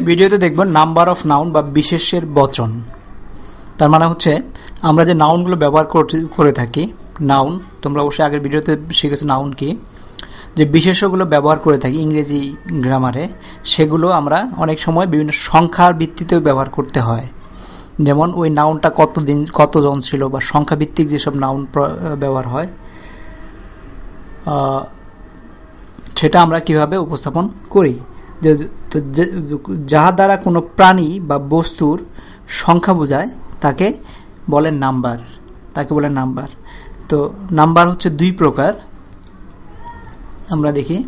এই ভিডিওতে দেখব নাম্বার অফ নাউন বা বিশেষের বচন। তার মানে হচ্ছে, আমরা যে নাউনগুলো ব্যবহার করে থাকি, নাউন, তোমরা অবশ্যই আগের ভিডিওতে শিখেছো নাউন কি? যে বিশেষগুলো ব্যবহার করে থাকি, ইংরেজি গ্রামারে, সেগুলো আমরা অনেক সময় বিভিন্ন সংখ্যার ভিত্তিতেও ব্যবহার করতে হয়। যেমন, ওই নাউনটা কতদিন, কতজন ছিল বা সংখ্যা ভিত্তিক যেসব নাউন ব্যবহার হয় সেটা আমরা কীভাবে উপস্থাপন করি? যে তো যাহা দ্বারা কোনো প্রাণী বা বস্তুর সংখ্যা বোঝায়, তাকে বলে নাম্বার। তাকে বলে নাম্বার। তো নাম্বার হচ্ছে দুই প্রকার। আমরা দেখি।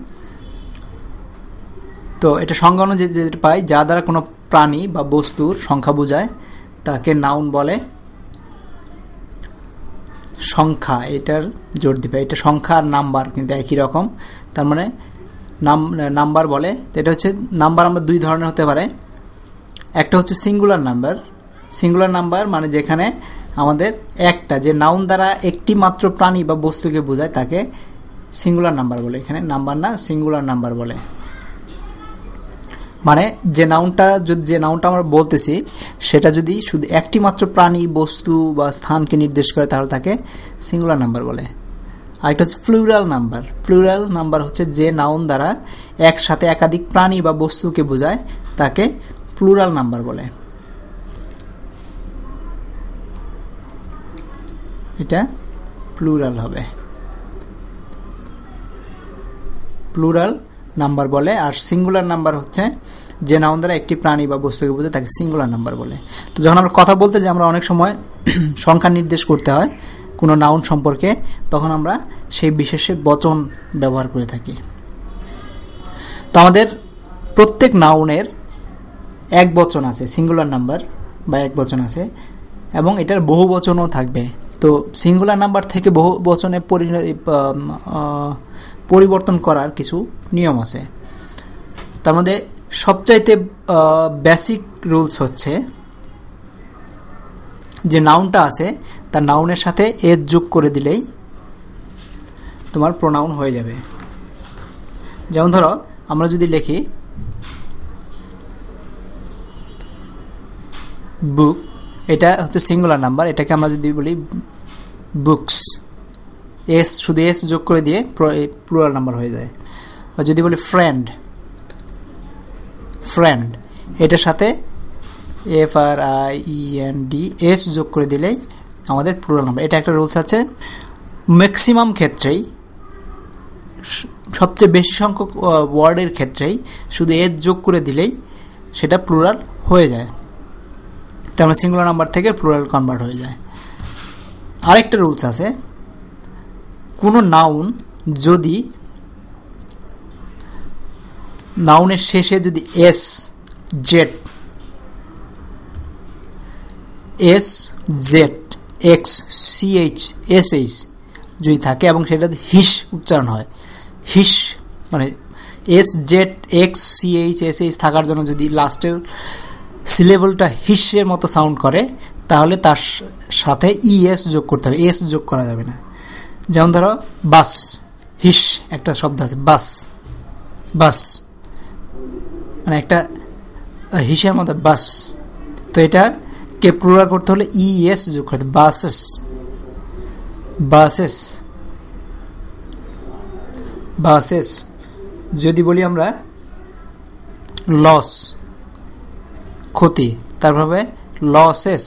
তো এটা সংজ্ঞা অনুযায়ী যেটা পাই যা দ্বারা কোনো প্রাণী বা বস্তুর সংখ্যা বোঝায়, তাকে নাউন বলে সংখ্যা। এটার জোর দিবে। এটা সংখ্যা আর নাম্বার কিন্তু একই রকম। তার মানে নাম নাম্বার বলে। এটা হচ্ছে নাম্বার আমরা দুই ধরনের হতে পারে। একটা হচ্ছে সিঙ্গুলার নাম্বার। সিঙ্গুলার নাম্বার মানে যেখানে আমাদের একটা, যে নাউন দ্বারা একটি মাত্র প্রাণী বা বস্তুকে বোঝায়, তাকে সিঙ্গুলার নাম্বার বলে। এখানে নাম্বার না, সিঙ্গুলার নাম্বার বলে। মানে যে নাউনটা, যদি, যে নাউনটা আমরা বলতেছি, সেটা যদি শুধু একটি মাত্র প্রাণী, বস্তু বা স্থানকে নির্দেশ করে, তাহলে তাকে সিঙ্গুলার নাম্বার বলে। আরেকটা হচ্ছে প্লুরাল নাম্বার প্লুরাল নাম্বার হচ্ছে যে নাউন দ্বারা একসাথে একাধিক প্রাণী বা বস্তুকে বোঝায়, তাকে প্লুরাল নাম্বার বলে। এটা প্লুরাল হবে। প্লুরাল নাম্বার বলে, আর সিঙ্গুলার নাম্বার হচ্ছে যে নাউন দ্বারা একটি প্রাণী বা বস্তুকে বোঝায়, তাকে সিঙ্গুলার নাম্বার বলে। তো যখন আমরা কথা বলতে যে আমরা অনেক সময় সংখ্যা নির্দেশ করতে হয়। কোনো নাউন সম্পর্কে, তখন আমরা সেই বিশেষে বচন ব্যবহার করে থাকি। তো আমাদের প্রত্যেক নাউনের এক বচন আছে সিঙ্গুলার নাম্বার বা এক বচন আছে, এবং এটার বহু বচনও থাকবে। তো সিঙ্গুলার নাম্বার থেকে বহু বচনে পরি- পরিবর্তন করার কিছু নিয়ম আছে। তার মধ্যে সবচাইতে বেসিক রুলস হচ্ছে যে নাউনটা আছে, তার নাউনের সাথে এর যোগ করে দিলেই তোমার প্রোনাউন হয়ে যাবে। যেমন ধরো, আমরা যদি লিখি বুক এটা হচ্ছে সিঙ্গুলার নাম্বার এটাকে আমরা যদি বলি বুকস এস শুধু এস যোগ করে দিয়ে প্লুরাল নাম্বার হয়ে যায়। বা যদি বলি ফ্রেন্ড ফ্রেন্ড এটার সাথে F R I E N D S যোগ করে দিলেই আমাদের প্লুরাল নাম্বার এটা একটা রুলস আছে। ম্যাক্সিমাম ক্ষেত্রেই, সবচেয়ে বেশি সংখ্যক ওয়ার্ডের ক্ষেত্রেই শুধু এস যোগ করে দিলেই সেটা প্লুরাল হয়ে যায়। মানে সিঙ্গুলার নাম্বার থেকে প্লুরাল কনভার্ট হয়ে যায়। আরেকটা রুলস আছে। কোনো নাউন যদি নাউনের শেষে যদি S Z S Z X C H S H যদি থাকে এবং সেটা হিস উচ্চারণ হয়। হিস মানে S Z X C H S H থাকার জন্য যদি লাস্টের সিলেবলটা হিসের মতো সাউন্ড করে, তাহলে তার সাথে ইএস যোগ করতে হবে। এস যোগ করা যাবে না। যেমন ধরো, বাস, হিস একটা শব্দ আছে, বাস বাস। মানে একটা হিসের মতো, বাস। তো এটা কে প্লুরাল করতে হলে ইএস যোগ করতে বাসেস বাসেস বাসেস যদি বলি আমরা লস ক্ষতি, তারপরে লসেস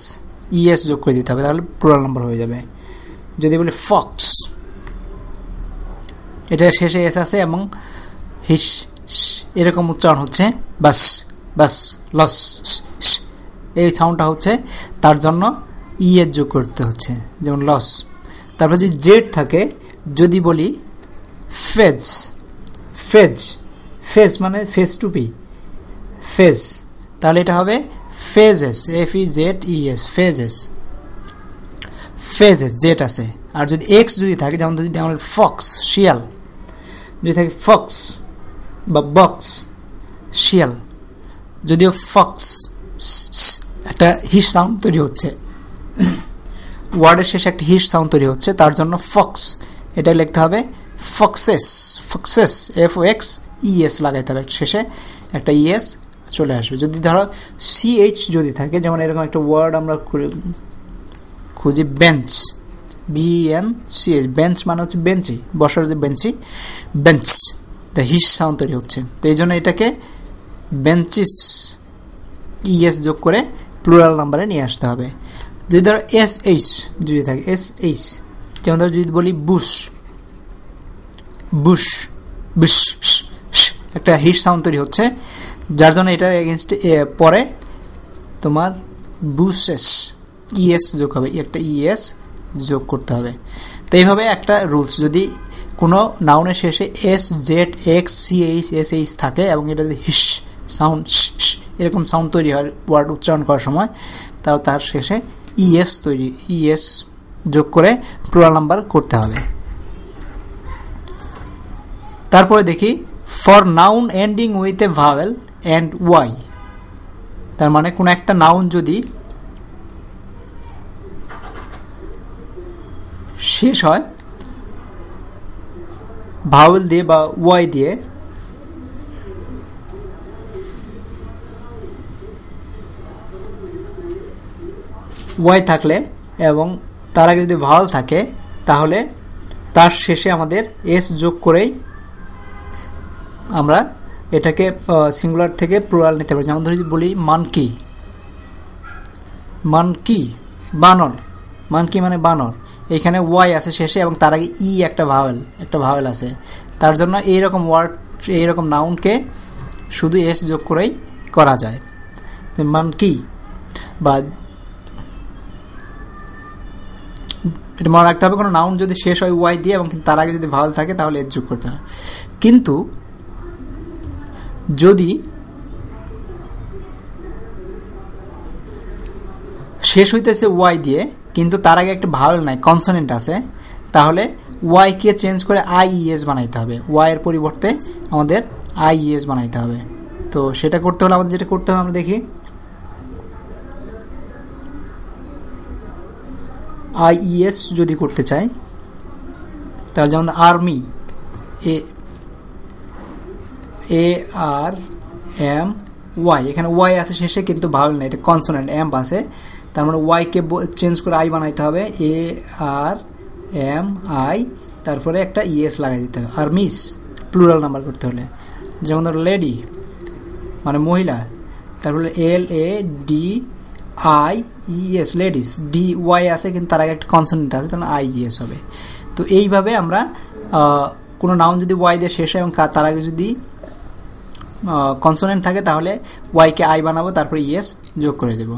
ইএস যোগ করে দিতে হবে, তাহলে প্লুরাল নাম্বার হয়ে যাবে। যদি বলি ফক্স এটা শেষে এস আছে এবং হিস এরকম উচ্চারণ হচ্ছে বাস বাস লস। এই সাউন্ডটা হচ্ছে, তার জন্য ই এর যোগ করতে হচ্ছে, যেমন লস তারপর যদি জেড থাকে, যদি বলি ফেজ ফেজ ফেজ মানে ফেজ টু পি ফেজ তাহলে এটা হবে fezes F E Z E S fezes fezes Z আছে। আর যদি এক্স যদি থাকে, যেমন যদি আমাদের ফক্স শিয়াল, যদি থাকে ফক্স বা বক্স শিয়াল, যদিও ফক্স একটা হিস সাউন্ড তৈরি হচ্ছে। ওয়ার্ডের শেষে একটা হিস সাউন্ড তৈরি হচ্ছে, তার জন্য ফক্স। এটা লিখতে হবে foxes foxes F O X E S লাগাইতে হবে। শেষে একটা ইএস চলে আসবে। যদি ধরো সিএইচ যদি থাকে, যেমন এরকম একটা ওয়ার্ড আমরা খুঁজি বেঞ্চ বিএন সিএইচ বেঞ্চ মানে হচ্ছে বেঞ্চি বসার যে বেঞ্চি বেঞ্চ দ্য হিস সাউন্ড তৈরি হচ্ছে। তো এই জন্য এটাকে বেঞ্চিস ইএস যোগ করে প্লুরাল নাম্বারে নিয়ে আসতে হবে। যদি ধরো এস এইচ যদি থাকে এস এইচ যেমন ধরো যদি বলি বুশ বুশ বুশ একটা হিট সাউন্ড তৈরি হচ্ছে, যার জন্য এটা এগেনস্ট পরে তোমার বুসেস ইএস যোগ হবে একটা ইএস যোগ করতে হবে। তো এইভাবে একটা রুলস যদি কোনো নাউনের শেষে S Z X C H S H থাকে এবং এটা যদি হিস সাউন্ড এরকম সাউন্ড তৈরি হয় ওয়ার্ড উচ্চারণ করার সময়। তাও তার শেষে ইএস তৈরি ইএস যোগ করে প্লুরাল নাম্বার করতে হবে। তারপরে দেখি for noun ending with a vowel and Y তার মানে কোনো একটা নাউন যদি শেষ হয় ভাওয়েল দিয়ে বা ওয়াই দিয়ে ওয়াই থাকলে এবং তার আগে যদি ভাওয়াল থাকে, তাহলে তার শেষে আমাদের এস যোগ করেই আমরা এটাকে সিঙ্গুলার থেকে প্লুরাল নিতে পারি। যেমন ধরি, বলি মানকি মানকি বানর। মানকি মানে বানর? এখানে ওয়াই আছে শেষে এবং তার আগে ই একটা ভাওয়েল একটা ভাওয়েল আছে। তার জন্য এইরকম ওয়ার্ড এইরকম নাউনকে শুধু এস যোগ করেই করা যায়। মানকি বা এটা মনে রাখতে হবে, কোনো নাউন যদি শেষ হয় ওয়াই দিয়ে এবং তার আগে যদি ভাওয়াল থাকে, তাহলে এর যোগ করতে হয়। কিন্তু যদি শেষ হইতেছে ওয়াই দিয়ে, কিন্তু তার আগে একটা ভাওয়াল নাই কনসোনেন্ট আছে, তাহলে ওয়াইকে চেঞ্জ করে আই ইএস বানাইতে হবে। ওয়াইয়ের পরিবর্তে আমাদের আই ইএস বানাইতে হবে। তো সেটা করতে হলে আমাদের যেটা করতে হবে আমরা দেখি। আইইএস যদি করতে চাই তাহলে যেমন army, A A, R, M, Y, এখানে ওয়াই আছে শেষে কিন্তু ভাওয়েল না, এটা কনসোনেন্ট এম আছে। তার মানে ওয়াইকে চেঞ্জ করে আই বানাইতে হবে, এ, আর, এম, আই, তারপরে একটা ইএস লাগাই দিতে হবে আর মিস প্লুরাল নাম্বার করতে হলে। যেমন ধরো লেডি মানে মহিলা, তারপরে L, A, D, I E S ladies D Y আছে, কিন্তু তার আগে একটা কনসোনেন্ট আছে, তাহলে আই ইএস হবে। তো এইভাবে আমরা কোনো নাউন যদি ওয়াই দিয়ে শেষ হয় এবং তার আগে যদি কনসোনেন্ট থাকে, তাহলে ওয়াইকে আই বানাবো, তারপরে ইএস যোগ করে দেব।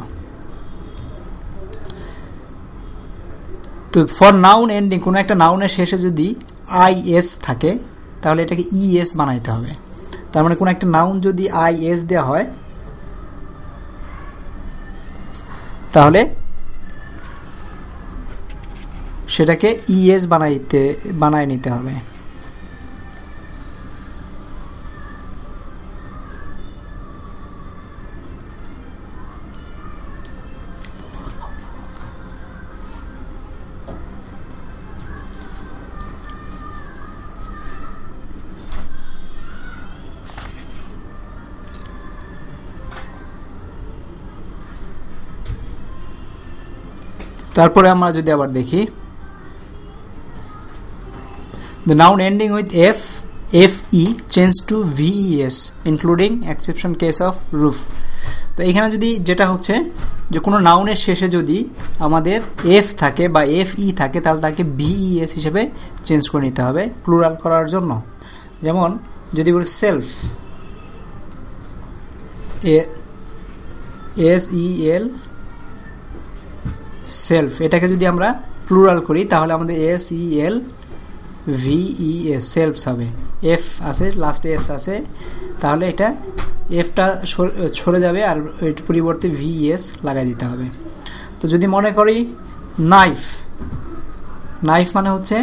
তো ফর নাউন এন্ডিং কোনো একটা নাউনের শেষে যদি আই এস থাকে, তাহলে এটাকে ইএস বানাইতে হবে। তার মানে কোনো একটা নাউন যদি আই এস দেওয়া হয় তাহলে সেটাকে ইএস বানাইতে বানায় নিতে হবে। তারপরে আমরা যদি আবার দেখি the noun ending with F F E change to V S including exception case of roof তো এখানে যদি যেটা হচ্ছে, যে কোনো নাউনের শেষে যদি আমাদের এফ থাকে বা এফ ই থাকে, তাহলে তাকে ভিইএস হিসেবে চেঞ্জ করে নিতে হবে প্লুরাল করার জন্য। যেমন, যদি বলি self S E L self এটাকে যদি আমরা প্লুরাল করি, তাহলে আমাদের S E L V E S selves হবে। এফ আছে লাস্টে এস আছে, তাহলে এটা এফটা সরে যাবে আর পরিবর্তে ভিএস লাগাই দিতে হবে। তো যদি মনে করি নাইফ নাইফ মানে হচ্ছে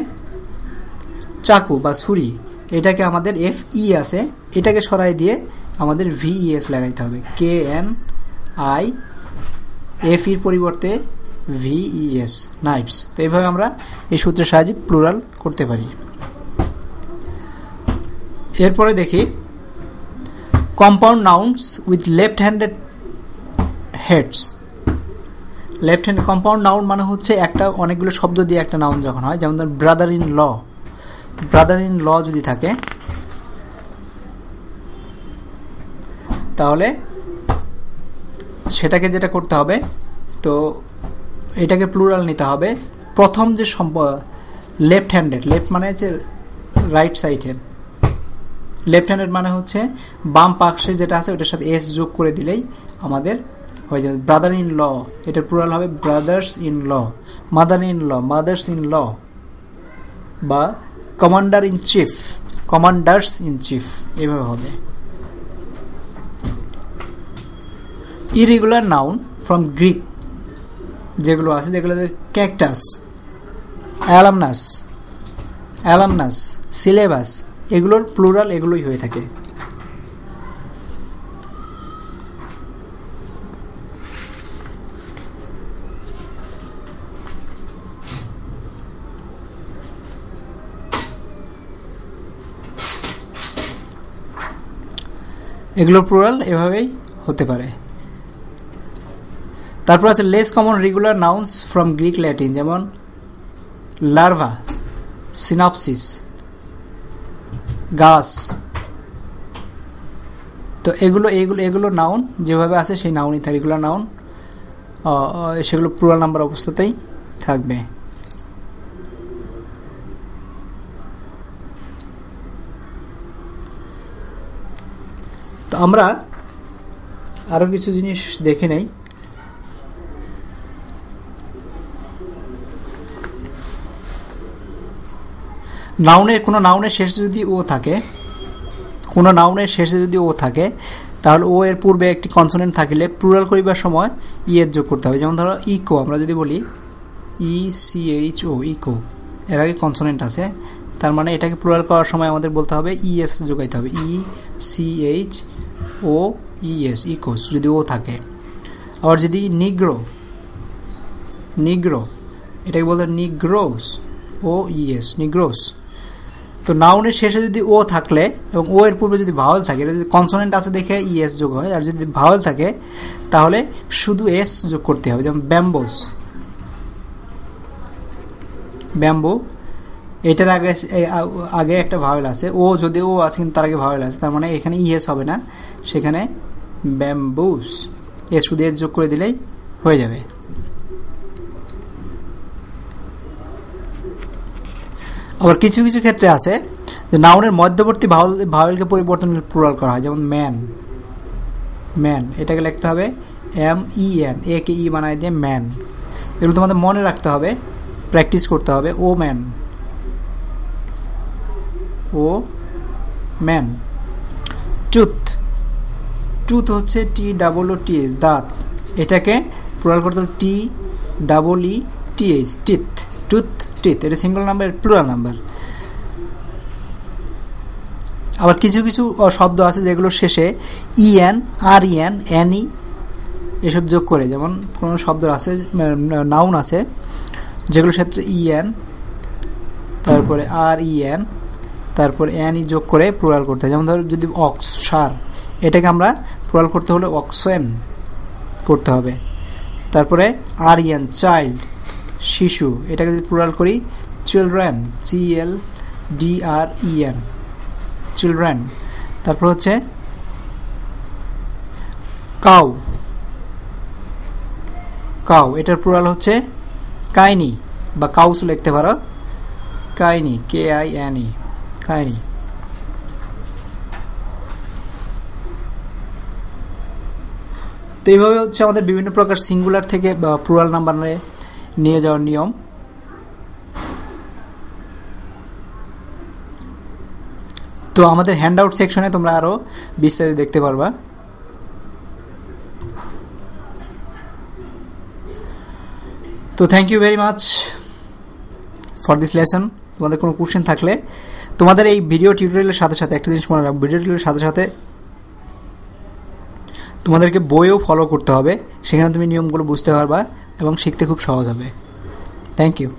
চাকু বা ছুরি। এটাকে আমাদের এফ ই আছে, এটাকে সরাই দিয়ে আমাদের ভিএস লাগাইতে হবে। কে এন আই এফ ইর পরিবর্তে ভিইএস নাইফস তো এইভাবে আমরা এই সূত্রের সাহায্যে প্লুরাল করতে পারি। এরপরে দেখি compound nouns with left handed heads left hand compound noun মানে হচ্ছে একটা অনেকগুলো শব্দ দিয়ে একটা নাউন যখন হয়, যেমন ধর brother in law brother in law যদি থাকে, তাহলে সেটাকে যেটা করতে হবে, তো এটাকে প্লুরাল নিতে হবে। প্রথম যে সম্প লেফট হ্যান্ডেড লেফট মানে হচ্ছে রাইট সাইডের লেফট হ্যান্ডেড মানে হচ্ছে বাম পার্শ্বের যেটা আছে ওটার সাথে এস যোগ করে দিলেই আমাদের হয়ে যাবে। ব্রাদার ইন ল এটার প্লুরাল হবে brothers in law mother in law mothers in law বা commander in chief commanders in chief এভাবে হবে। ইরেগুলার নাউন ফ্রম গ্রিক যেগুলো আছে, যেগুলো ক্যাকটাস, অ্যালামনাস অ্যালামনাস, সিলেবাস, এগুলোর প্লুরাল এগুলোই হয়ে থাকে। এগুলো প্লুরাল এভাবেই হতে পারে। তারপর আছে less common regular nouns from Greek Latin যেমন লার্ভা সিনপসিস গাছ। তো এগুলো এগুলো এগুলো নাউন যেভাবে আছে সেই নাউনই থাকে। এগুলো নাউন সেগুলো পুরো নাম্বার অবস্থাতেই থাকবে। তো আমরা আরও কিছু জিনিস দেখে নেই। নাউনের, কোনো নাউনের শেষে যদি ও থাকে, কোনো নাউনের শেষে যদি ও থাকে, তাহলে ও এর পূর্বে একটি কনসোনেন্ট থাকলে প্লুরাল করিবার সময় ই এর যোগ করতে হবে। যেমন ধরো ইকো আমরা যদি বলি E C H O echo এর আগে কনসোনেন্ট আছে, তার মানে এটাকে প্লুরাল করার সময় আমাদের বলতে হবে ই এস যোগাইতে হবে। E C H O E S echoes যদি ও থাকে। আবার যদি নিগ্রো নিগ্রো এটাকে বলতে নিগ্রোস ও ইএস নিগ্রোস তো নাউনের শেষে যদি ও থাকলে এবং ও এর পূর্বে যদি ভাওয়াল থাকে, এটা যদি কনসোনেন্ট আছে দেখে ইএস যোগ হয়, আর যদি ভাওয়াল থাকে, তাহলে শুধু এস যোগ করতে হবে, যেমন ব্যাম্বোস ব্যাম্বো এটার আগে আগে একটা ভাওয়েল আছে ও যদি ও আছে কিন্তু তার আগে ভাওয়েল আছে, তার মানে এখানে ইএস হবে না, সেখানে ব্যাম্বুস এ শুধু এস যোগ করে দিলেই হয়ে যাবে। আবার কিছু কিছু ক্ষেত্রে আছে যে নাউনের মধ্যবর্তী ভাওয়াল ভাওয়েলকে পরিবর্তন প্লুরাল করা হয়, যেমন ম্যান ম্যান এটাকে লিখতে হবে এম ই এন এ কে ই বানায় দিয়ে ম্যান এগুলো তোমাদের মনে রাখতে হবে প্র্যাকটিস করতে হবে, ও ম্যান ও ম্যান টুথ টুথ হচ্ছে টি ডাবল ও টি দাঁত, এটাকে প্লুরাল করতে হবে T double E T H teeth tooth teeth এটা সিঙ্গল নাম্বার প্লুরাল নাম্বার আবার কিছু কিছু শব্দ আছে যেগুলো শেষে ইএন আর ইএন এন ই এসব যোগ করে। যেমন কোনো শব্দ আছে নাউন আছে যেগুলোর ক্ষেত্রে ইএন তারপরে আর ইএন তারপর এন ই যোগ করে প্লুরাল করতে হয়। যেমন ধরো যদি অক্স সার এটাকে আমরা প্লুরাল করতে হলে অক্সেন করতে হবে। তারপরে আর ইএন চাইল্ড শিশু। এটাকে যদি প্লুরাল করি children C L D R E N children তারপর হচ্ছে কাউ কাউ এটার প্লুরাল হচ্ছে কাইনি, বা কাউস লিখতে পারো। Kine K I N E kine. তো এইভাবে হচ্ছে আমাদের বিভিন্ন প্রকার সিঙ্গুলার থেকে প্লুরাল নাম্বারে নিয়ে যাওয়ার নিয়ম। তো আমাদের হ্যান্ড আউট সেকশনে তোমরা আরও বিস্তারিত দেখতে পারবা। তো thank you very much for this lesson তোমাদের কোনো কোশ্চেন থাকলে তোমাদের এই ভিডিও টিউটোরিয়ালের সাথে সাথে একটা জিনিস মনে রাখব। ভিডিও টিউটোরিয়ালের সাথে সাথে তোমাদেরকে বইও ফলো করতে হবে। সেখানে তুমি নিয়মগুলো বুঝতে পারবা। এবং শিখতে খুব সহজ হবে। Thank you